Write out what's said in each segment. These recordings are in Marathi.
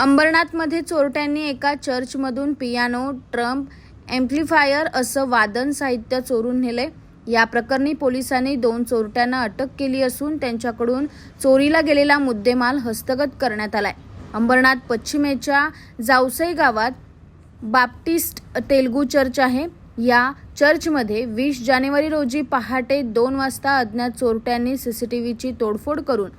अंबरनाथमध्ये चोरट्यांनी एका चर्चमधून पियानो ट्रम्प एम्प्लिफायर असं वादन साहित्य चोरून नेले. या प्रकरणी पोलिसांनी दोन चोरट्यांना अटक केली असून त्यांच्याकडून चोरीला गेलेला मुद्देमाल हस्तगत करण्यात आलाय. अंबरनाथ पश्चिमेच्या जावसई गावात बाप्टिस्ट तेलगू चर्च आहे. या चर्चमध्ये वीस जानेवारी रोजी पहाटे दोन वाजता अज्ञात चोरट्यांनी सीसीटीव्हीची तोडफोड करून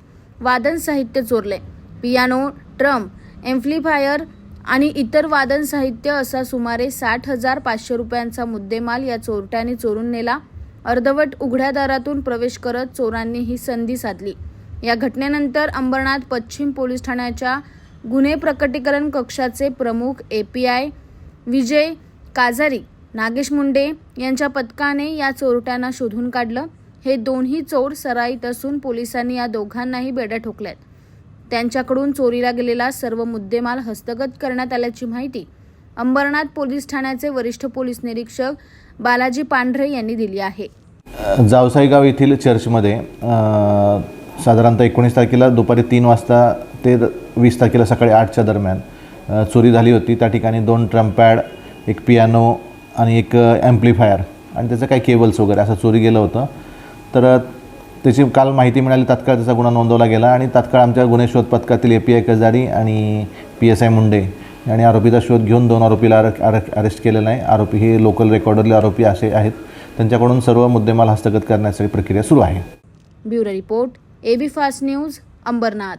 वादन साहित्य चोरले. पियानो ट्रम्प एम्प्लिफायर आणि इतर वादन साहित्य असा सुमारे साठ हजार पाचशे रुपयांचा मुद्देमाल या चोरट्याने चोरून नेला. अर्धवट उघड्या दारातून प्रवेश करत चोरांनी ही संधी साधली. या घटनेनंतर अंबरनाथ पश्चिम पोलीस ठाण्याच्या गुन्हे प्रकटीकरण कक्षाचे प्रमुख A P I Vijay Kajari Nagesh Munde यांच्या पथकाने या चोरट्यांना शोधून काढलं. हे दोन्ही चोर सराईत असून पोलिसांनी या दोघांनाही बेड्या ठोकल्यात. त्यांच्याकडून चोरीला गेलेला सर्व मुद्देमाल हस्तगत करण्यात आल्याची माहिती अंबरनाथ पोलीस ठाण्याचे वरिष्ठ पोलीस निरीक्षक बालाजी पांढरे यांनी दिली आहे. जावसाईगाव येथील चर्चमध्ये साधारणतः एकोणीस तारखेला दुपारी तीन वाजता ते वीस तारखेला सकाळी आठच्या दरम्यान चोरी झाली होती. त्या ठिकाणी दोन ट्रम्पॅड एक पियानो आणि एक ॲम्प्लिफायर आणि त्याचं काही केबल्स वगैरे असं चोरी गेलं होतं. तर त्याची काल माहिती मिळाली तात्काळ त्याचा गुन्हा नोंदवला गेला आणि तात्काळ आमच्या गुन्हे शोध पथकातील ए पी आय कजारी आणि पी एस आय मुंडे आणि आरोपीचा शोध घेऊन दोन आरोपीला अर अरेस्ट केलेला आहे. आरोपी हे लोकल रेकॉर्डरले आरोपी असे आहेत. त्यांच्याकडून सर्व मुद्देमाल हस्तगत करण्यासाठी प्रक्रिया सुरू आहे. Bureau report AB fast news Ambernath.